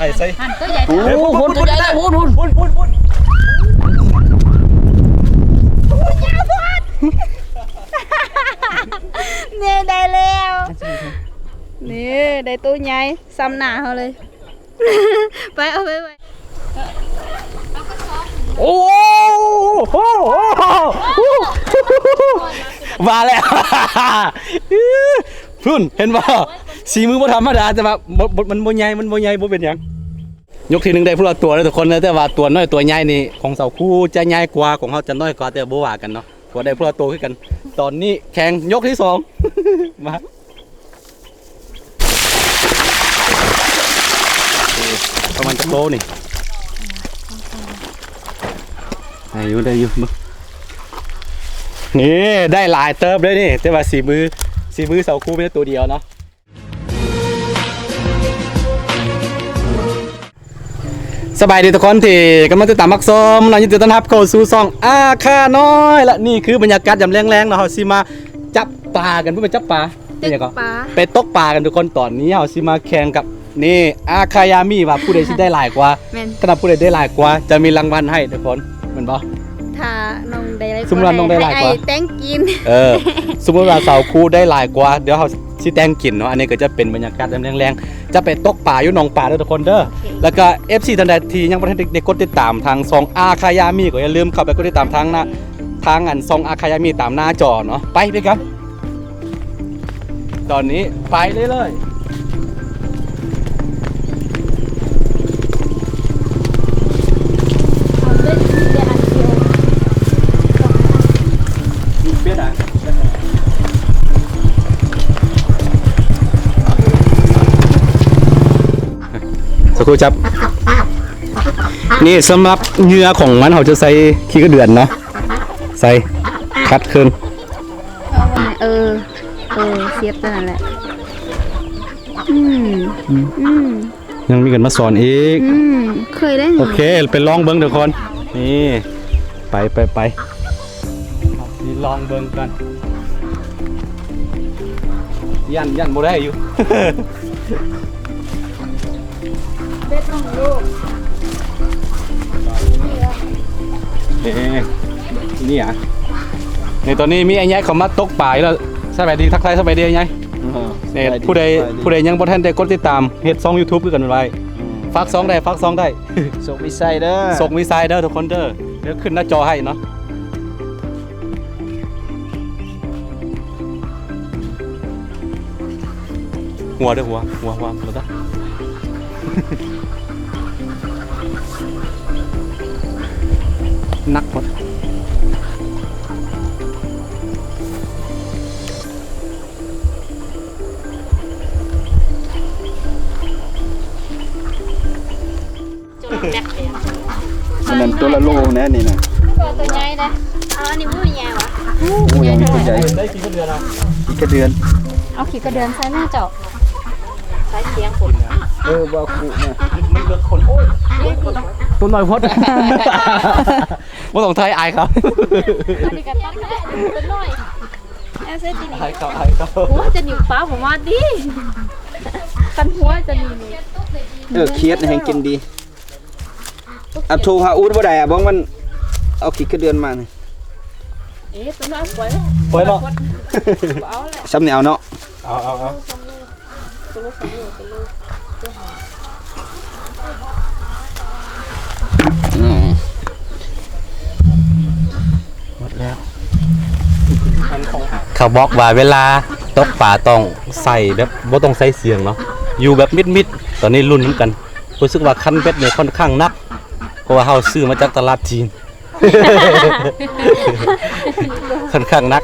ไอ้ใส่หันตัวใหญ่โอ้โหพุ่นตัวใหญ่เลยพุ่นพุ่นพุ่นพุ่นพุ่นนี่ได้แล้วนี่ได้ตัวใหญ่ซ้ำหน้าเขาเลย ไปเอาไปไปโอ้โหมาแล้วพุ่นเห็นป่ะ สีมือบ่ธรรมดาแต่ว่าบ่บ่มันบ่ใหญ่มันบ่ใหญ่บ่เป็นหยังยกทีหนึงได้พวกเราตัวแล้วทุกคนนะแต่ว่าตัวน้อยตัวใหญ่นี่ของเสาคู่จะใหญ่กว่าของเขาจะน้อยกว่าแต่บ่ว่ากันเนาะตัวได้พวกเราโตขึ้นกัน ตอนนี้แข่งยกที่สอง มาประมาณจะโลนี่ได้อยู่ได้อยู่มึงนี่ได้หลายเติบเลยนี่แต่ว่าสีมือสีมือเสาคู่ไม่ได้ตัวเดียวเนาะ สบายดีทุกคนที่กำลังติดตามมักส้มเรายินดีต้อนรับเข้าสู่ซองอาคาน้อย และนี่คือบรรยากาศยามแรงๆเนาะเราสิมาจับปลากันเพื่อไปจับปลาตึนี่กก็ปลา ไปตกปลากันทุกคนตอนนี้เราสิมาแข่งกับนี่อาคายามิว่าผู้ใดสิได้หลายกว่าแม่นถ้าผู้ใดได้หลายกว่า จะมีรางวัลให้ทุกคนเหมือนบ่ ถ้าน้องได้หลายสมมุติว่าน้องได้หลายกว่า ให้ไอ้แตงกิน เออ สมมติว่าเสาคู่ได้หลายกว่า เดี๋ยวเขา สิแต่งกินเนาะอันนี้ก็จะเป็นบรรยากาศยามแรงๆจะไปตกปลาอยู่หนองปลาเด้อทุกคนเด้อแล้วก็ FC ทันใดที่ยังบ่ทันได้กดติดตามทางซองอาคายามีก็อย่าลืมเข้าไปกดติดตามทางหน้าทางอันซองอาคายามีตามหน้าจอเนาะไปไปครับ ตอนนี้ไปเลยเลย สักครู่จับ นี่สำหรับเหงื่อของมันเขาจะใส่ขี้กระเดือนเนาะใส่คัดขึ้นเอาไว้เออ เออเสียบตัวนั้นแหละ อืม อืม ยังมีกันมาสอนอีก อืม เคยได้หโอนูเคไปลองเบิ้งทุกคน นี่ ไปไปไปนี่ลองเบิ้งกัน ยันยันบ่ได้อยู่ เบ็ดน้องลูกเอ๊ะนี่อะในตอนนี้มีไอ้ยัยเขามาตกป่าอยู่แล้วสบายดีทักทายสบายดีไอ้ยัยเนี่ยผู้ใดผู้ใดยังบ่ทันได้กดติดตามเฮ็ดช่อง YouTube คือกันไว้ฝากซองได้ฝากซองได้ส่งวิสัยเด้อส่งวีไซเดอร์ทุกคนเด้อเดี๋ยวขึ้นหน้าจอให้เนาะหัวเด้อหัวหัวหัวหัวตา นักหมดอันนั้นตัวละโลนะนี่นะตัวใหญ่เลยเอาอันนี้มันใหญ่วะโอ้ยังมีตัวใหญ่ได้กี่เดือนแล้วอีกกระเดือน เอาขี่กระเดือนใส่หน้าเจาะใส่เสียงฝนเออบ่คุเนี่ยมันเลือกคนโอ้ยตัวหน่อยพด ว่าต้องไทยอายครับอันนี้กระตัดแม่เป็นน้อยแอสเซตินี่อายเขาอายเขาหัวจะหนิวป้าผมว่าดิกันหัวจะหนิวนี่เออเครียดให้กินดีอับโชว์หาอูดบ่ได้อะบ้องมันเอาขี้กระเดือนมานี่เอ๊ะตัวน้อยป่วยปล่อยบ่เอาแหละซ้ำแนวเนาะเอาเอาเอาอื เขาบอกว่าเวลาตกป่าต้องใส่แบบบ่ต้องใส่เสียงเนาะอยู่แบบมิดๆตอนนี้รุ่นน้ำกันรู้สึกว่าคันเบ็ดเนี่ยค่อนข้างหนักเพราะว่าเฮาซื้อมาจากตลาดจีนค่อนข้างหนัก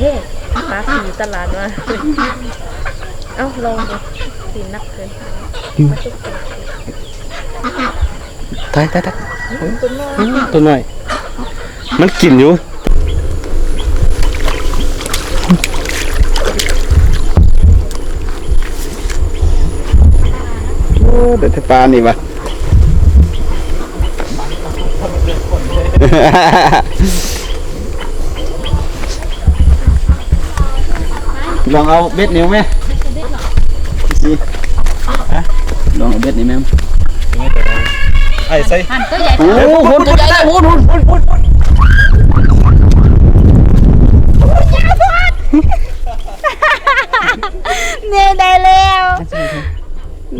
ป ลาสีตลาดมาเอ้าลองดูสีนักเกินตายตายตายตัวหน่อย มันกลิ่นอยู่โอ้เด็ดแต่ปลานี่วะ ลองเอาเบ็ดนิ้วไหมสิฮะลองเอาเบ็ดนิ้วไหมไอ้ใส่หันตัวใหญ่โอ้โหคนตัวใหญ่เลยพูดพูดพูดพูดนี่ได้แล้ว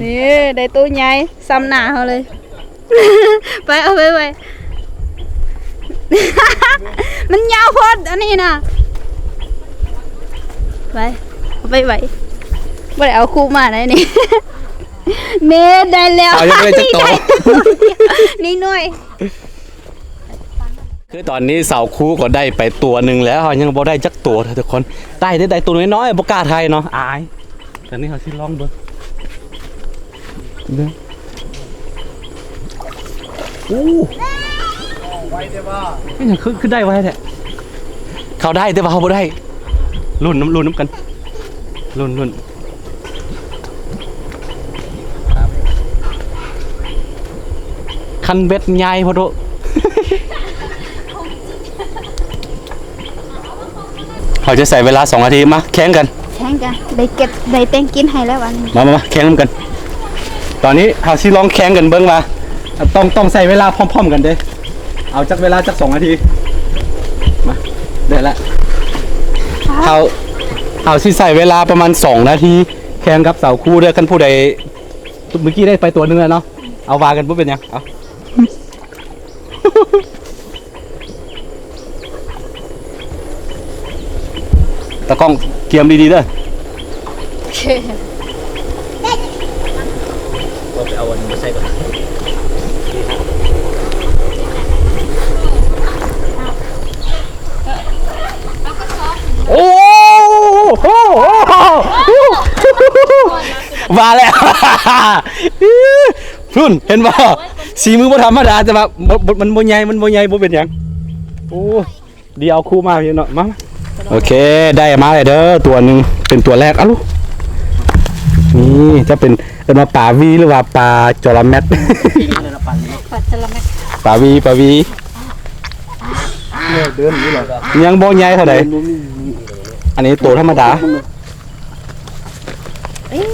นี่ได้ตัวใหญ่ซ้ำหน้าเขาเลย ไปเอาไปไปมันยาวโพดอันนี้นะ ไปเอาไปไปไม่ได้เอาคู่มาไหนนี่เนได้แล้วเอายังไม่ได้จักโตนี่หน่อยคือตอนนี้เสาคู่ก็ได้ไปตัวหนึ่งแล้วเขายังบ่ได้จักตัวเถอะทุกคนได้ได้ได้ตัวน้อยๆบ่กล้าไทยเนาะอายแต่นี่เขาสิลองเบิ่งเบิ่งโอ้ไวแต่ว่าคือคือได้ไวแท้เขาได้แต่ว่าเขาบ่ได้ รุ่นน้ำรุ่นน้ำกันรุ่นรุ่นคันเบ็ดใหญ่พอโตเขาจะใส่เวลา2นาทีมาแข่งกันแข่งกันได้เก็บได้เต้งกินให้แล้ววันนี้มามามาแข่งกัน ตอนนี้เขาสิลองแข่งกันเบิ้งมาต้องต้องใส่เวลาพร้อม ๆ กันเด้เอาจักเวลาจักสองนาทีมาได้ละ เขาเขาสิใส่เวลาประมาณ 2 นาทีแข่งกับเสาคู่เด้อกันผู้ใดเมื่อกี้ได้ไปตัวหนึงแล้วเนาะเอาวากันปุ๊บเป็นยังเอาตะกล้องเกียมดีๆเด้อเอาวันมาใส่ก่อน โอ้ โหมาแล้วพุ่นเห็นบ่สีมือบ่ธรรมดาแต่ว่าบ่บ่มันบ่ใหญ่มันบ่ใหญ่บ่เป็นหยังโอ้เดียวเอาคู่มาพี่เนาะมามาโอเค ได้มาเลยเด้อตัวหนึงเป็นตัวแรกอะลูกนี่จะเป็นเป็นมาป่าวีหรือว่าป่าจระแมทปัดจะละแม่ป่าวีป่าวียังบ่ใหญ่เท่าใด อันนี้ตัวธรรมดาเอ้ย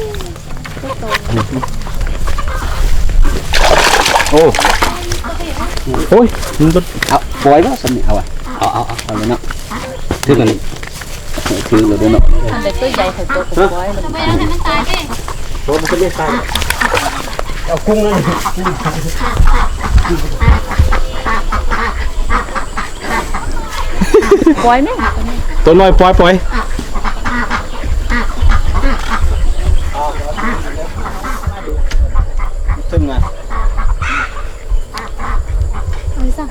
โอ้โอ้ยมันก็เอาปล่อยแล้วสมิเอาอะเอาเอาเอาเอาเลยเนาะถือกันคือเลยเด้อเนาะได้ตัวใหญ่ถึงตัวผมไว้มันโอ้มันก็เรียกตายเอากุ้งนั่นปล่อยไหม ตัวน้อยปล่อยปล่อยซึ่งอะเอาซะ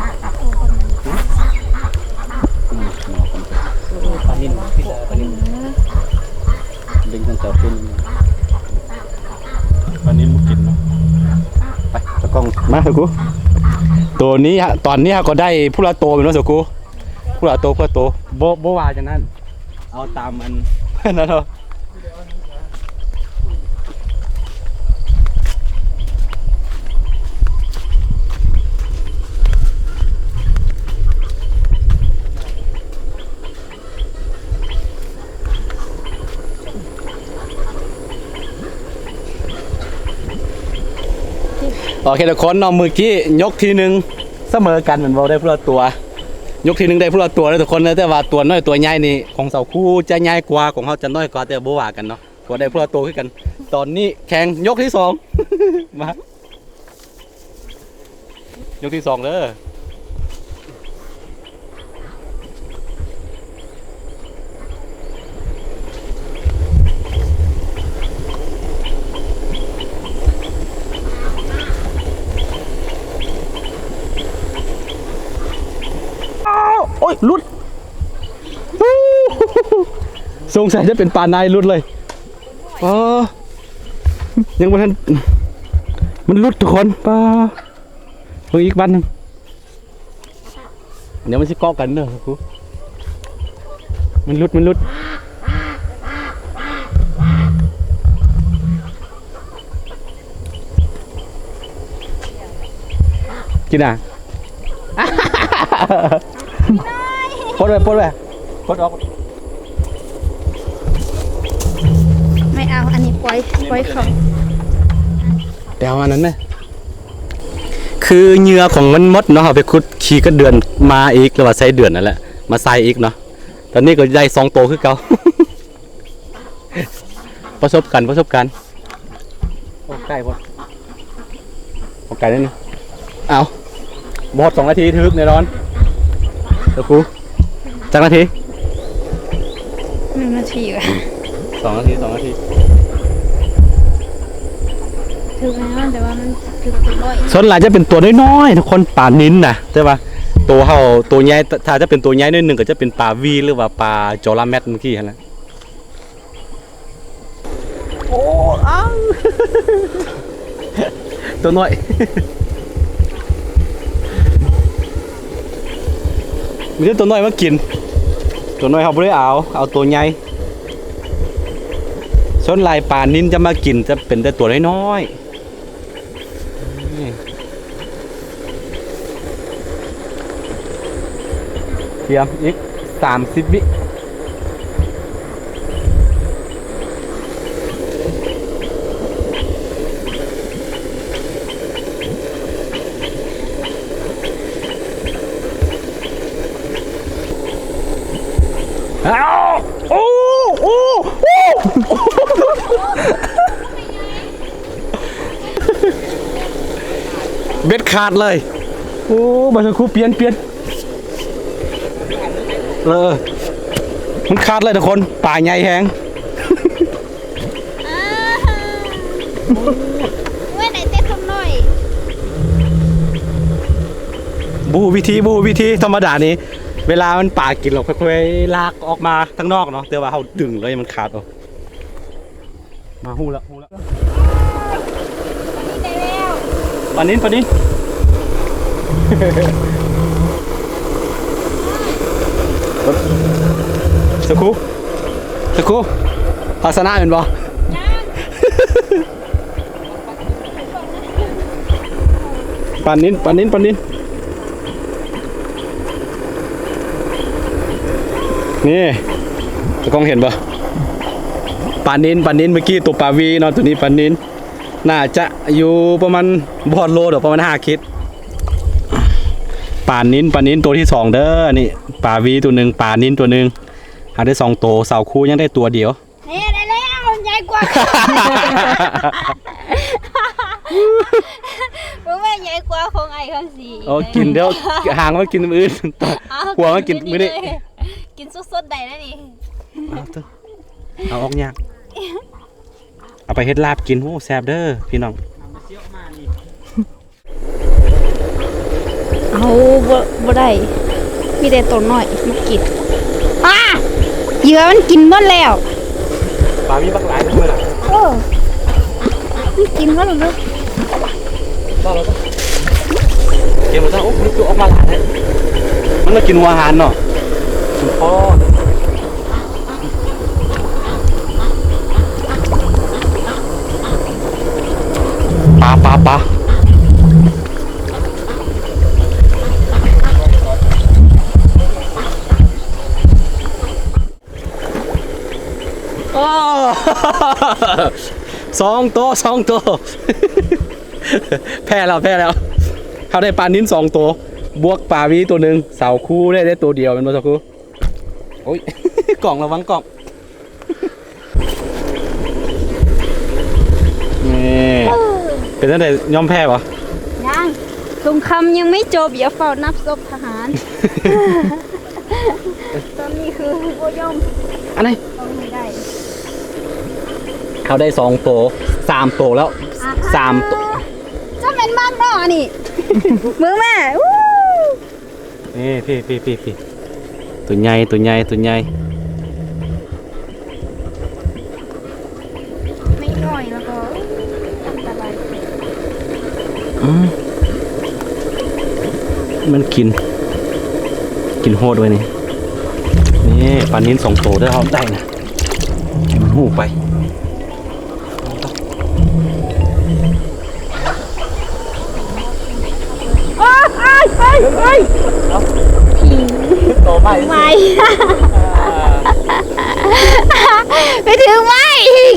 ปลานิ่มปลานิ่มดึงกันต่อขึ้นวันนี้มุกินเนาะไปตะกล้องมาเถอะกูตัวนี้ฮะตอนนี้ฮะก็ได้ผู้ละโตเป็นว่าเถอะกูผู้ละโตผู้ละโต โบโบว่าอย่างนั้น เอาตามอันนั่นเนาะโอเคทุกคนเนาะเมื่อกี้ยกทีหนึ่งเสมอกันเหมือนเราได้ผู้ละตัว ยกทีหนึ่งได้พวกเราตัวแลยทุกคนนะแต่ว่าตัวน้อยตัวใหญ่นี่ของเสาคู่จะใหญ่กว่าของเขาจะน้อยกว่าแต่บ่ว่ากันเนาะตัวได้พวกเราตัวขึ้นกัน ตอนนี้แข่งยกที่สอง มายกที่สองเด้อโอ้ยหลุด ฮู้ สงสัยจะเป็นปลานายหลุดเลยอ๋อยังไม่ทันมันหลุดทุกคนปลาเพิ่งอีกบ้านหนึงเดี๋ยวมันสิเกาะกันเนอะครูมันหลุดมันหลุดกินอะปลดไปปลดไปปลดออก เอาอันนี้ปล่อยปล่อยเขาเดี๋ยวอันนั้นนะคือเหงื่อของมันมดเนาะเอาไปคุดขี่ก็เดือนมาอีกหรือว่าใส่เดือนนั่นแหละมาใส่อีกเนาะตอนนี้ก็ได้สองโตวคือเก่าประสบกันประสบกันโอ้ใกล้พอโอ้ไกลนิดนึงเอาบอดสองนาทีทึกแน่นอนเดี๋ยวครูจักนาทีหนึ่งนาทีว่ะสองนาทีสองนาที ถึงแล้วแต่ว่ามันถึงร้อยส่วนหลายจะเป็นตัวน้อยๆทุกคนปลานิ้นนะใช่ปะตัวเฮาตัวใหญ่ถ้าจะเป็นตัวใหญ่นิดหนึงก็จะเป็นปลาวีหรือว่าปลาจอราแมตเมื่อกี้หั่นแหละโอ้อ้าวตัวน้อยมีแต่ตัวน้อยมากิน ตัวน้อยเขาไม่ได้เอา เอาตัวใหญ่ส่วนลายปลานิ้นจะมากินจะเป็นแต่ตัวน้อยๆ เตรียมอีกสามสิบวิอ้าโอ้โอ้โอ้เบ็ดขาดเลย โอ้บาสคูเปลี่ยนเปลี่ยน เออมันขาดเลยทุกคน ป่าใหญ่แหงเว้ยไหนเต้นทำหน่อยบูวิธีบูวิธีธรรมดานี้ เวลามันป่ากินเราค่อยๆลากออกมาข้างนอกเนาะแต่ว่าเขาดึงเลยมันขาดออกมาหูละหูละได้แล้วปานินปานิน สักครู่สักครู่ภาษณะเป็นบ่ปานนินปานนินปานนินนี่ตะกล้องเห็นปะปานนินปานนินเมื่อกี้ตัวปาวีเนาะตัวนี้ปานนิน น่าจะอยู่ประมาณบอดโลเดี๋ยวประมาณห้าคิด ปานนินปานนินตัวที่สองเด้อนี่ปลาวีตัวหนึ่งปลานินตัวหนึ่งหาได้สองตัวเสาคู่ยังได้ตัวเดียวนี่ได้แล้วใหญ่กว่าเพราะว่าใหญ่กว่าของไอ้คำสีโอ้กินเดี๋ยวห่างไว้กินมื้ออื่นอ้าวหัวมากินมื้อนี้เลยกินสดๆได้แล้วนี่เอาเถอะเอาออกยากเอาไปเฮ็ดลาบกินโอ้แซ่บเด้อพี่น้อง เอาบ่บ่ได้ มีแต่ตัวน้อยมากินอะเหยื่อมันกินหมดแล้วปลามีบักหลายทั้งหมดอะเออมันกินหมดแล้วต่อเราต้องเก็บมาซะโอ้นี่ตัวออกมาหลายเลยมันมากินหัวอาหารเนาะคุณพ่อ สองตัวสองตัวแพ้แล้วแพ้แล้วเขาได้ปลานิ้นสองตัวบวกปลาวีตัวหนึ่งเสาคู่ได้ได้ตัวเดียวเป็นบ่เสาคู่โอ้ยกล่องระวังกล่องนี่เป็นตั้งแต่ยอมแพ้ปะยังสงครามยังไม่จบอย่าเฝ้านับศพทหารตอนนี้คือโบยอมอันไหนต้องไม่ได้ เขาได้สองตัวสามตัวแล้วสามตัวจะเป็นบ้านนอกนี่ มือแม่วู้นี่พี่พี่พี่พี่ตัวใหญ่ตัวใหญ่ตัวใหญ่ไม่น้อยแล้วก็อันตรายอืมมันกิน กินโหดไว้นี่นี่ปลานิ้นสองตัวได้เอาได้นะมันหูไป ไปไปโตไปไม่ไปถึงไม่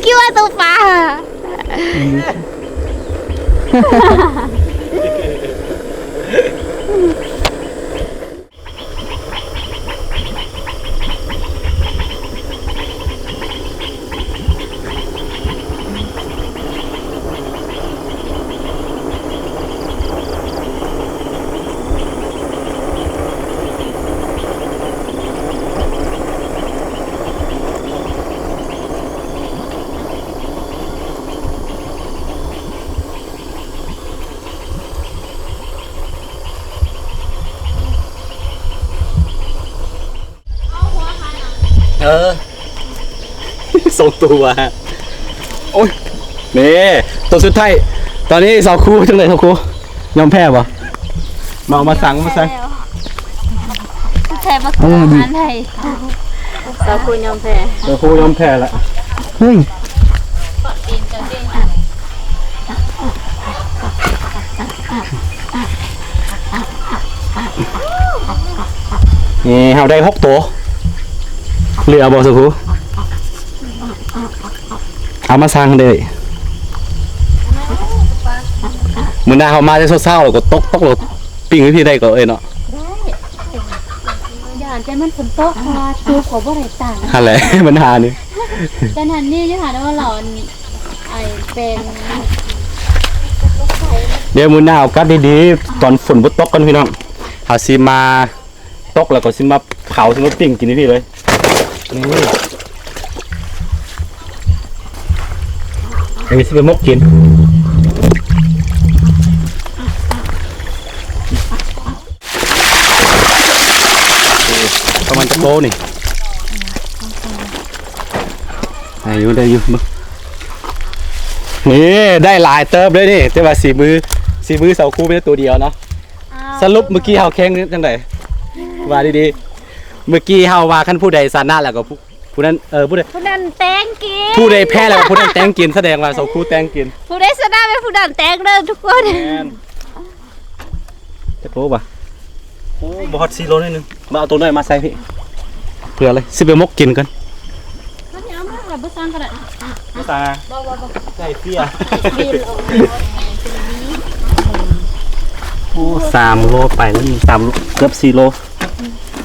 คิดว่าตัวปลา ส่งตัวฮะโอ้ยนี่ตัวสุดท้ายตอนนี้สาวครูจังเลยสาวครูยอมแพ้ปะมาเอามาสั่งมาสั่งแพ้มาขออาหารไทยสาวคุณยอมแพ้สาวครูยอมแพ้ละเฮ้ยนี่เราได้หกตัวเหลือบ่สาวครู เอามาสั่งเลยมือหน้าเขามาจะเศร้าๆแล้วก็ตกตกหลดปิ้งวิธีใดก็เอ้ยเนาะอย่าแต่มันฝนตกค่ะตูขอบ่ได้ต่างอะไรปัญหานี่แต่นันนี่จะหาได้ว่าเราไอเป็นเดี๋ยวมือหน้าเอากัดดีๆตอนฝนบ่ตกกันพี่น้องเอาสิมาตกแล้วก็สิมาเผาสิมาปิ้งกินนี่พี่เลยนี่ อันนี้สิเป็นมกกินประมาณจะโตนี่ได้อยู่ได้อยู่มึงนี่ได้หลายเติบเลยนี่แต่ว่าสีมือสีมือเสาคู่ไม่ได้ตัวเดียวเนาะสรุปเมื่อกี้เฮาแข่งจังไดว่าดีๆเมื่อกี้เฮาว่าคันผู้ใดชนะแล้วก็ ผู้ผู้นั้นเออผู้ใดผู้นั้นแตงกินผู้ใดแพ้แล้วก็ผู้นั้นแตงกินแสดงว่าเสาคู่แตงกินผู้ได้ชนะเป็นผู้นั้นแตงเด้อทุกคนจะโป๊ป่ะโอ้บ่ฮอตซีโร่นิดนึงมาเอาตัวน้อยมาใส่พี่เพื่ออะไรสิไปมกกินกันมันยาวมากเลยบ่ซังก็ได้ไม่ตาใส่เสียโอ้สามโลไปแล้วนี่สามโลเกือบสี่โล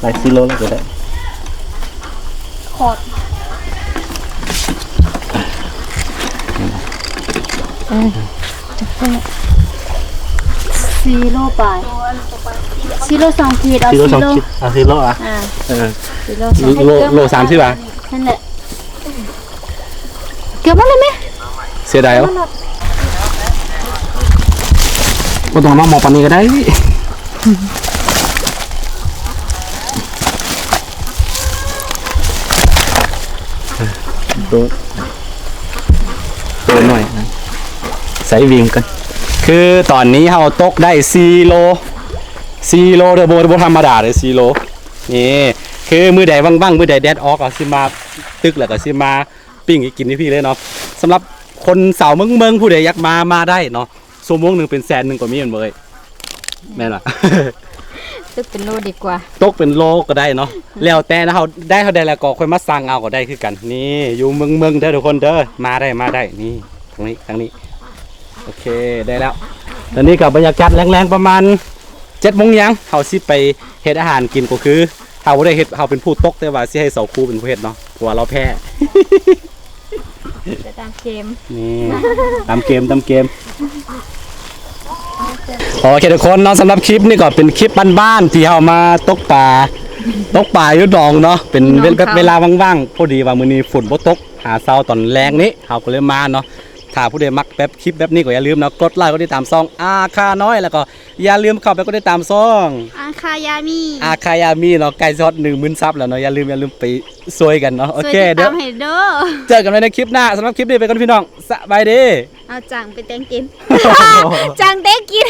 หลายสี่โลแล้วก็ได้ ขอดซีโร่ไปซีโร่สองขีดเอาซีซีโลสองโร่คิดอะซีโลอะอ่าเออซีโร่สองโลโลสามสิบบาทนั่นแหละเกือบหมดเลยไหมเสียดายเหรอก็ต้องมาหมอปันนี้ก็ได้ ตัวตัวหน่อยนะใส่วิ่งกัน คือตอนนี้เราตกได้4โล4โลเดอโบโบธรรมดาเลย4โลนี่คือมือใดว่างๆมือใดแดดออกก็สิมาตึกแล้วก็สิมาปิ้งกินที่พี่เลยเนาะสำหรับคนสาวเมืองเมืองผู้ใดอยากมามาได้เนาะชั่วโมงหนึ่งเป็นแสนหนึ่งก็มีเหมือนเลยแม่นล่ะ ตึกเป็นโลดีกว่า ตกเป็นโลก็ได้เนาะแล้วแต่นะเขาได้เขาได้แล้วก็ค่อยมาสั่งเอาก็ได้คือกัน นี่อยู่เมืองเมืองเด้อทุกคนเด้อมาได้มาได้นี่ตรงนี้ตรงนี้ โอเคได้แล้วตอนนี้กับบรรยากาศแรงๆประมาณเจ็ดโมงยังเขาสิไปเฮ็ดอาหารกินก็คือเขาบ่ได้เฮ็ดเขาเป็นผู้ตกแต่ว่าสิให้เสาครูเป็นผู้เฮ็ดเนาะเพราะว่าเราแพ้จะตามเกมนี่ตามเกมตามเกม โอเคทุกคนเนาะสำหรับคลิปนี่ก็เป็นคลิปบ้านๆที่เรามาตกปลาตกปลาอยู่ดองเนาะเป็นเวลาเวลาว่างๆพอดีว่ามื้อนี้ฝนบ่ตกหาเช้าตอนแรงนี้เราก็เลยมาเนาะ ถ้าผู้ใดมักแบบคลิปแบบนี้ก็อย่าลืมเนาะกดไลค์กดติดตามซ่องอาคาน้อยแล้วก็อย่าลืมเข้าไปกดติดตามซ่องอาคายามีอาคายามีเนาะใกล้ซอด10,000ซับแล้วเนาะอย่าลืมอย่าลืมไปซวยกันเนาะโอเคช่วยติดเดี๋ยตาวมให้เด้อเจอกันใหม่ในคลิปหน้าสำหรับคลิปนี้ไปกันพี่น้องสบายดีเอาจังไปแตงกินจังแตงกิน